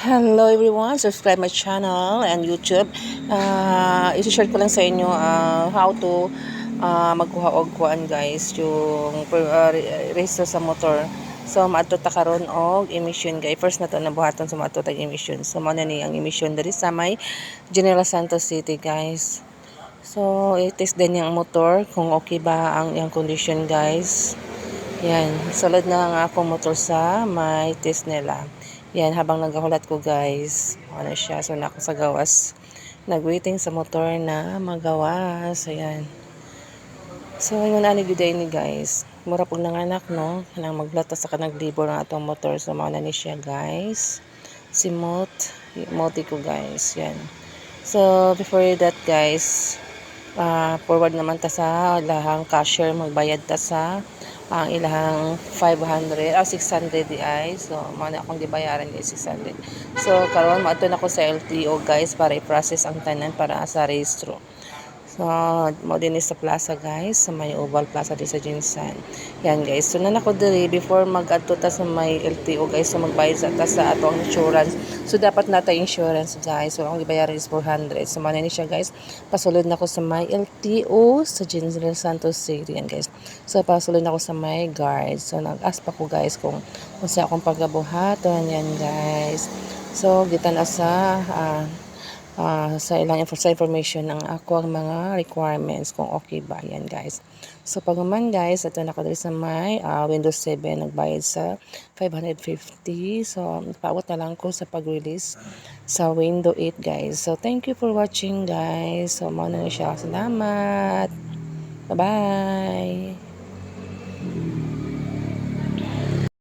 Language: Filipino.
Hello everyone, subscribe my channel and YouTube. Uh, isi-share ko lang sa inyo uh, how to uh, magkuha og kuan guys yung uh, register sa motor. So maadto ta karon og emission guys. First na to nabuhaton sa maadto tag emission. So mao ni ang emission diri sa may General Santos City guys. So i-test din yung motor kung okay ba ang yung condition guys. Yan, solid na ang akong motor sa may test nila. Yan, habang naghahulat ko guys, ano siya, so na ako sa gawas. Nagwaiting sa motor na magawas. Ayan. So, yun na ni day ni guys. Mura po nanganak, no? Kanang maglata sa kanang ng atong motor. So, mauna ni siya guys. Si Mot. Moti ko guys. Yan. So, before that guys, uh, forward naman ta sa lahang cashier. Magbayad ta sa ang ilahang 500 ah 600 di so mo na akong gibayaran guys 600 so karon maadto na ko sa LTO guys para i-process ang tanan para sa rehistro So, mo din sa plaza guys, sa may Oval Plaza di sa Jinsan. Yan guys. So, na nako diri before mag-adto ta sa may LTO guys, so magbayad sa ta sa atong insurance. So, dapat nata insurance guys. So, ang ibayaran is 400. So, man siya guys. Pasulod na ko sa may LTO sa General Santos City yan guys. So, pasulod na ko sa may guard. So, nag-ask pa ko guys kung kung sa akong pagabuhaton yan guys. So, gitan sa uh, uh, sa ilang sa information ng ako ang mga requirements kung okay ba yan guys. So pag naman guys, ito na ko sa may uh, Windows 7 nagbayad sa 550. So paabot na lang ko sa pag-release sa Windows 8 guys. So thank you for watching guys. So muna na siya. Salamat. Bye-bye.